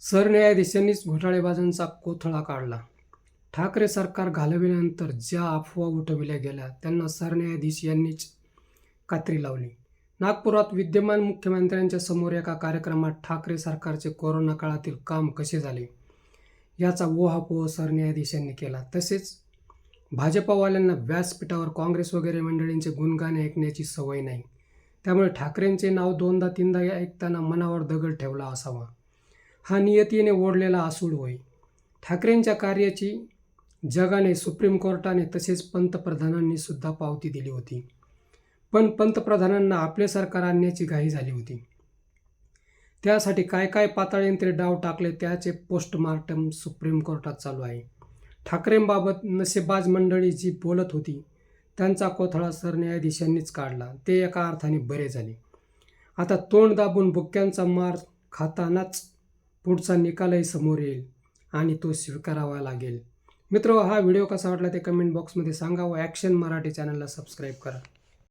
सरन्यायाधीशांनीच घोटाळेबाजांचा कोथळा काढला. ठाकरे सरकार घालविल्यानंतर ज्या अफवा उठविल्या गेल्या त्यांना सरन्यायाधीश यांनीच कात्री लावली. नागपुरात विद्यमान मुख्यमंत्र्यांच्या समोर एका कार्यक्रमात ठाकरे सरकारचे कोरोना काळातील काम कसे झाले याचा ओहापोह सरन्यायाधीशांनी केला. तसेच भाजपवाल्यांना व्यासपीठावर काँग्रेस वगैरे मंडळींचे गुणगाणे ऐकण्याची सवय नाही. त्यामुळे ठाकरेंचे नाव दोनदा तीनदा ऐकताना मनावर दगड ठेवला असावा. हा नियतीने ओढलेला आसूड होय. ठाकरेंच्या कार्याची जगाने सुप्रीम कोर्टाने तसेच पंतप्रधानांनी सुद्धा पावती दिली होती. पण पंतप्रधानांना आपले सरकार आणण्याची घाई झाली होती. त्यासाठी काय काय पाताळींतरे डाव टाकले त्याचे पोस्टमार्टम सुप्रीम कोर्टात चालू आहे. ठाकरेंबाबत नशेबाज मंडळी जी बोलत होती त्यांचा कोथळा सरन्यायाधीशांनीच काढला. ते एका अर्थाने बरे झाले. आता तोंड दाबून बुक्क्यांचा मार खातानाच पुढचा निकालही समोर येईल आणि तो स्वीकारावा लागेल. मित्र हा व्हिडिओ कसा वाटला ते कमेंट बॉक्समध्ये सांगा व ॲक्शन मराठी चॅनलला सबस्क्राईब करा.